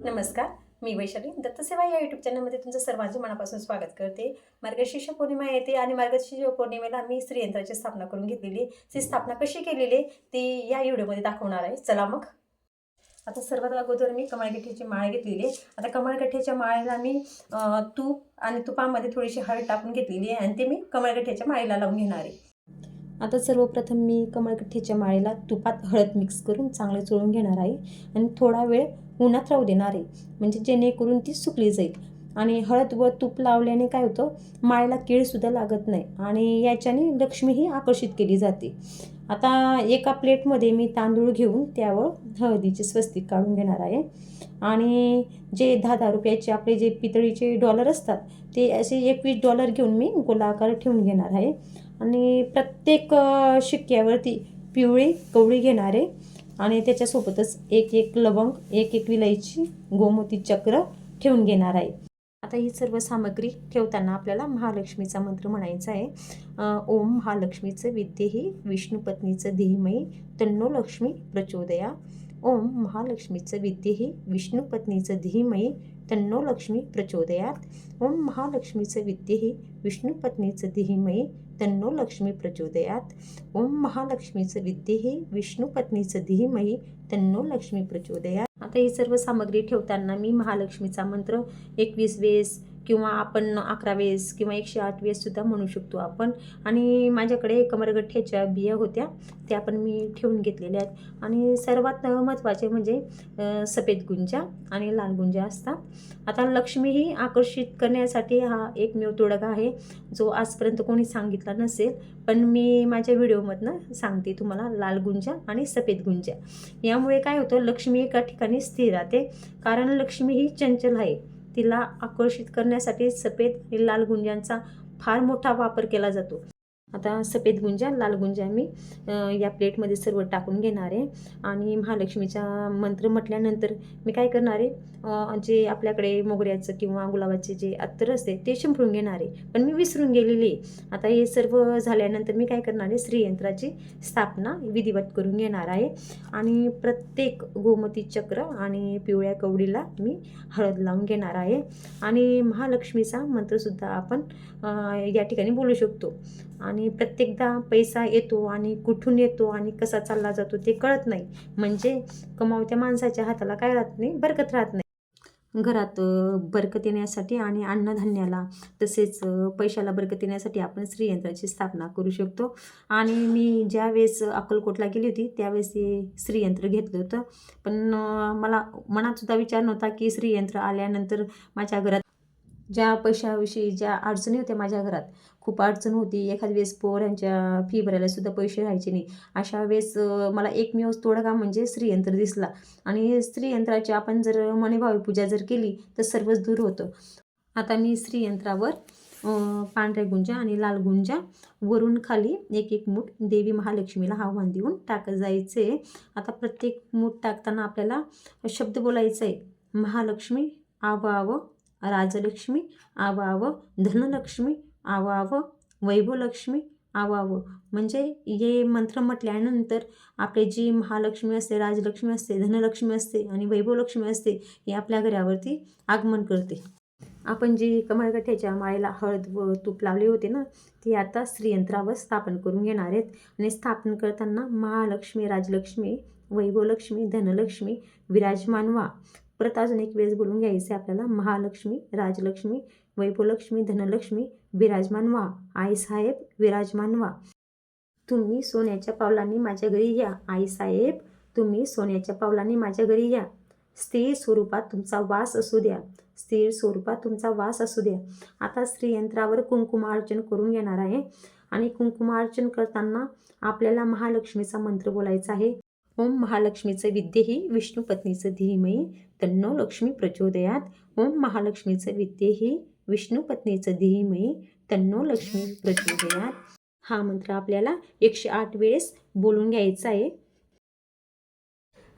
नमस्कार. मी वैशाली. दत्तसेवा या यूट्यूब चॅनलमध्ये तुमचं सर्वांचे मनापासून स्वागत करते. मार्गशीर्ष पौर्णिमा येते आणि मार्गशीर्ष पौर्णिमेला मी स्त्रीयंत्राची स्थापना करून घेतलेली आहे. ती स्थापना कशी केलेली ती या व्हिडिओमध्ये दाखवणार आहे. चला मग. आता सर्वात अगोदर मी कमळगठ्याची माळ घेतलेली आहे. आता कमळगठ्याच्या माळेला मी तूप आणि तुपामध्ये थोडीशी हळद टाकून घेतलेली आहे आणि ते मी कमळगठ्याच्या माळेला लावून घेणार आहे. आता सर्वप्रथम मी कमळकट्ठीच्या माळेला तुपात हळद मिक्स करून चांगले चोळून घेणार आहे. आणि थोडा वेळ उन्हात राहू देणार आहे. म्हणजे जेणेकरून ती सुकली जाईल. आणि हळद व तूप लावल्याने काय होतं? माळेला केळसुद्धा लागत नाही. आणि याच्याने लक्ष्मीही आकर्षित केली जाते. आता एका प्लेटमध्ये मी तांदूळ घेऊन त्यावर हळदीचे स्वस्तिक काढून घेणार आहे. आणि जे दहा दहा रुपयाचे आपले जे पितळीचे डॉलर असतात ते असे एकवीस डॉलर घेऊन मी गोलाकार ठेवून घेणार आहे. आणि प्रत्येक शिक्क्यावरती पिवळी कवळी घेणार आहे आणि त्याच्यासोबतच एक एक लवंग एक एक विलायची गोमती चक्र ठेवून घेणार आहे. आता ही सर्व सामग्री ठेवताना आपल्याला महालक्ष्मीचा मंत्र म्हणायचा आहे. ओम महालक्ष्मीचं विद्येही विष्णुपत्नीचं धीमयी तन्नो लक्ष्मी प्रचोदया. ओम महालक्ष्मीचं विद्येही विष्णुपत्नीचं धीमयी तन्नो लक्ष्मी प्रचोदयात. ओम महालक्ष्मीचं विद्येही विष्णू पत्नीचं धीमही तन्नो लक्ष्मी प्रचोदयात. ओम महालक्ष्मीचं विद्येही विष्णू पत्नीचं धीमही तन्नो लक्ष्मी प्रचोदयात. आता ही सर्व सामग्री ठेवताना मी महालक्ष्मीचा मंत्र एकवीस वेळेस किंवा आपण अकरा वेळेस किंवा एकशे आठ वेळेससुद्धा म्हणू शकतो आपण. आणि माझ्याकडे कमरगठ्ठ्याच्या बिया होत्या त्या पण मी ठेवून घेतलेल्या आहेत. आणि सर्वात महत्त्वाचे म्हणजे सफेद गुंजा आणि लाल गुंजा असतात. आता लक्ष्मीही आकर्षित करण्यासाठी हा एकमेव तोडगा आहे जो आजपर्यंत कोणी सांगितला नसेल. पण मी माझ्या व्हिडिओमधनं सांगते तुम्हाला लाल गुंजा आणि सफेद गुंजा. यामुळे काय होतं लक्ष्मी एका ठिकाणी स्थिर राहते. कारण लक्ष्मी ही चंचल आहे. तिला आकर्षित करण्यासाठी सफेद आणि लाल गुंजांचा फार मोठा वापर केला जातो. आता सफेद गुंजा लाल गुंजा मी या प्लेटमध्ये सर्व टाकून घेणार आहे. आणि महालक्ष्मीचा मंत्र म्हटल्यानंतर मी काय करणार आहे? जे आपल्याकडे मोगऱ्याचं किंवा गुलाबाचे जे अत्तर असते ते शिंपडून घेणार आहे. पण मी विसरून गेलेली आहे. आता हे सर्व झाल्यानंतर मी काय करणार आहे? श्रीयंत्राची स्थापना विधिवत करून घेणार आहे. आणि प्रत्येक गोमती चक्र आणि पिवळ्या कवडीला मी हळद लावून घेणार आहे. आणि महालक्ष्मीचा मंत्रसुद्धा आपण या ठिकाणी बोलू शकतो. आणि प्रत्येकदा पैसा येतो आणि कुठून येतो आणि कसा चालला जातो ते कळत नाही. म्हणजे कमावत्या माणसाच्या हाताला काय राहत नाही? बरकत राहत नाही. घरात बरकत येण्यासाठी आणि अन्नधान्याला तसेच पैशाला बरकत येण्यासाठी आपण श्रीयंत्राची स्थापना करू शकतो. आणि मी ज्या वेळेस अक्कलकोटला गेली होती त्यावेळेस ते श्रीयंत्र घेतलं होतं. पण मला मनातसुद्धा विचार नव्हता की श्रीयंत्र आल्यानंतर माझ्या घरात ज्या पैशाविषयी ज्या अडचणी होत्या माझ्या घरात खूप अडचण होती. एखाद्या वेळेस पोरांच्या फी भरायला सुद्धा पैसे राहायचे नाही. अशा वेळेस मला एकमेव तोडगा म्हणजे श्रीयंत्र दिसला. आणि श्रीयंत्राची आपण जर मनेभावी पूजा जर केली तर सर्वच दूर होतं. आता मी श्रीयंत्रावर पांढऱ्या गुंजा आणि लाल गुंजा वरून खाली एक एक मूठ देवी महालक्ष्मीला आव्हान देऊन टाकत जायचे. आता प्रत्येक मूठ टाकताना आपल्याला शब्द बोलायचा आहे महालक्ष्मी आव आव राजलक्ष्मी आव धनलक्ष्मी आव वैभवलक्ष्मी आवावं. म्हणजे हे मंत्र म्हटल्यानंतर आपले जी महालक्ष्मी असते राजलक्ष्मी असते धनलक्ष्मी असते आणि वैभवलक्ष्मी असते हे आपल्या घरावरती आगमन करते. आपण जी कमळगठ्याच्या माळेला हळद व तूप लावले होते ना ती आता श्रीयंत्रावर स्थापन करून घेणार आहेत. आणि स्थापन करताना महालक्ष्मी राजलक्ष्मी वैभवलक्ष्मी धनलक्ष्मी विराजमान व्हा. परत अजून एक वेळेस बोलून घ्यायचं आहे आपल्याला. महालक्ष्मी राजलक्ष्मी वैभवलक्ष्मी धनलक्ष्मी विराजमान व्हा. आईसाहेब विराजमान व्हा. तुम्ही सोन्याच्या पावलांनी माझ्या घरी या. आईसाहेब तुम्ही सोन्याच्या पावलांनी माझ्या घरी या. स्थिर स्वरूपात तुमचा वास असू द्या. स्थिर स्वरूपात तुमचा वास असू द्या. आता स्त्रीयंत्रावर कुंकुमार्चन करून घेणार आहे. आणि कुंकुमार्चन करताना आपल्याला महालक्ष्मीचा मंत्र बोलायचा आहे. ओम महालक्ष्मीचं विद्येही विष्णू पत्नीचं धीमही तन्नो लक्ष्मी प्रचोदयात. ओम महालक्ष्मीचं विद्येही विष्णू पत्नीचं धीमही तन्नो लक्ष्मी प्रचोदयात. हा मंत्र आपल्याला एकशे आठ वेळेस बोलून घ्यायचा आहे.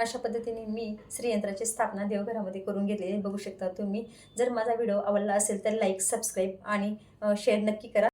अशा पद्धतीने मी श्रीयंत्राची स्थापना देवघरामध्ये करून घेतलेली बघू शकता तुम्ही. जर माझा व्हिडिओ आवडला असेल तर लाईक सबस्क्राईब आणि शेअर नक्की करा.